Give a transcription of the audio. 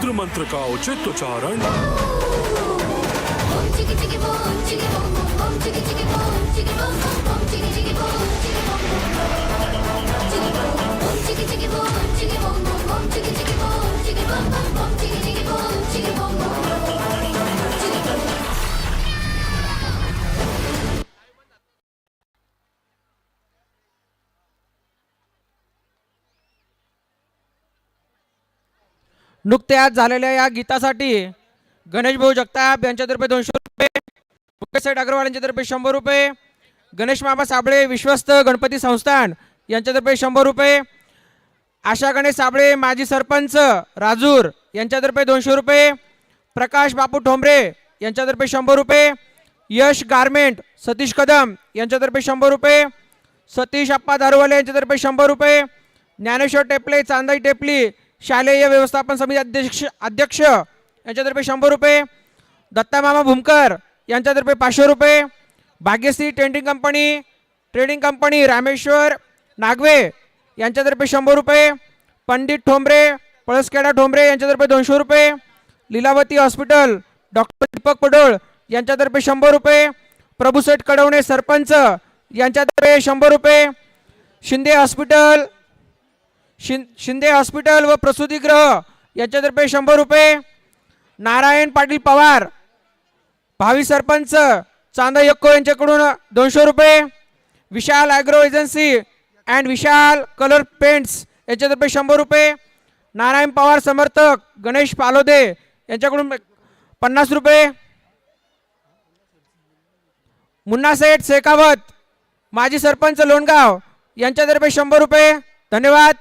मंत्र का उचित उच्चारण नुकत्याच झालेल्या या गीतासाठी गणेश भाऊ जगताप यांच्यातर्फे दोनशे रुपये मुकेश साहेब अग्रवाल यांच्यातर्फे शंभर रुपये गणेश मामा साबळे विश्वस्त गणपती संस्थान यांच्यातर्फे शंभर रुपये आशा गणेश साबळे माजी सरपंच राजूर यांच्यातर्फे दोनशे रुपये प्रकाश बापू ठोंबरे यांच्यातर्फे शंभर रुपये यश गारमेंट सतीश कदम यांच्यातर्फे शंभर रुपये सतीश अप्पा दारुवाले यांच्यातर्फे शंभर रुपये ज्ञानेश्वर टेपले चांदाई टेपली शालेय व्यवस्थापन समिती अध्यक्ष अध्यक्ष यांच्यातर्फे शंभर रुपये. दत्तामामा भूमकर यांच्यातर्फे पाचशे रुपये. Bhagyashree trading company trading company Rameshwar Nagve यांच्यातर्फे शंभर रुपये. पंडित ठोंबरे पळसखेडा ठोंबरे यांच्यातर्फे दोनशे रुपये. लीलावती हॉस्पिटल डॉक्टर दीपक पडोळ यांच्यातर्फे शंभर रुपये. प्रभूसेठ कडवणे सरपंच यांच्यातर्फे शंभर रुपये. शिंदे हॉस्पिटल शिं शिंदे हॉस्पिटल व प्रसूतीगृह यांच्यातर्फे शंभर रुपये. नारायण पाटील पवार भावी सरपंच चांदा यक्को यांच्याकडून दोनशे रुपये. Vishal agro agency and Vishal colour paints यांच्यातर्फे शंभर रुपये. नारायण पवार समर्थक गणेश पालोदे यांच्याकडून पन्नास रुपये. मुन्ना सेठ शेखावत माजी सरपंच लोणगाव यांच्यातर्फे शंभर रुपये. धन्यवाद.